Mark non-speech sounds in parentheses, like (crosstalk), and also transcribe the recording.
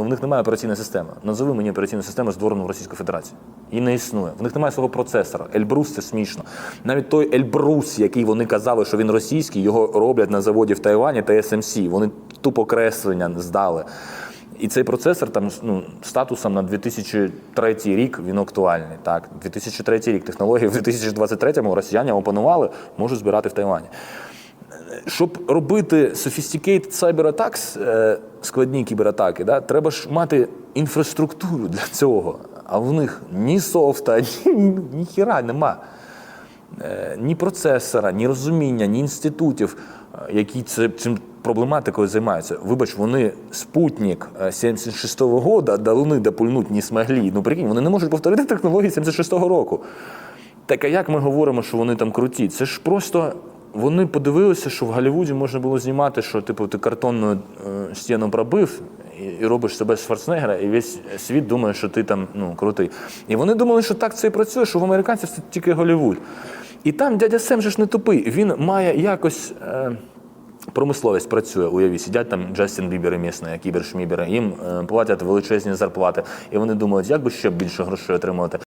Ну, в них немає операційної системи. Назови мені операційну систему, створену в Російській Федерації. І не існує. В них немає свого процесора. Ельбрус це смішно. Навіть той Ельбрус, який вони казали, що він російський, його роблять на заводі в Тайвані та SMC. Вони тупо креслення здали. І цей процесор там ну, статусом на 2003 рік він актуальний. Так, 2003 рік технології в 2023-му росіяни опанували, можуть збирати в Тайвані. Щоб робити sophisticated cyber attacks, е, складні кібератаки, да, треба ж мати інфраструктуру для цього. А в них ні софта, (laughs) ні, ні хіра нема. Е, Ні процесора, ні розуміння, ні інститутів, е, які цим проблематикою займаються. Вибач, вони спутник е, 76-го года до Луни допульнуть не змогли. Ну, прикинь, вони не можуть повторити технології 76-го року. Так а як ми говоримо, що вони там круті? Це ж просто вони подивилися, що в Голлівуді можна було знімати, що типу ти картонну е, стіну пробив і, робиш себе Шварценеггера, і весь світ думає, що ти там ну, крутий. І вони думали, що так це і працює, що в американців це тільки Голлівуд. І там дядя Сем же ж не тупий. Він має якось. Е, Промисловість працює, уявіть, сидять там Джастін Бібери місні, кібершмібери, їм е, платять величезні зарплати, і вони думають, як би ще більше грошей отримувати.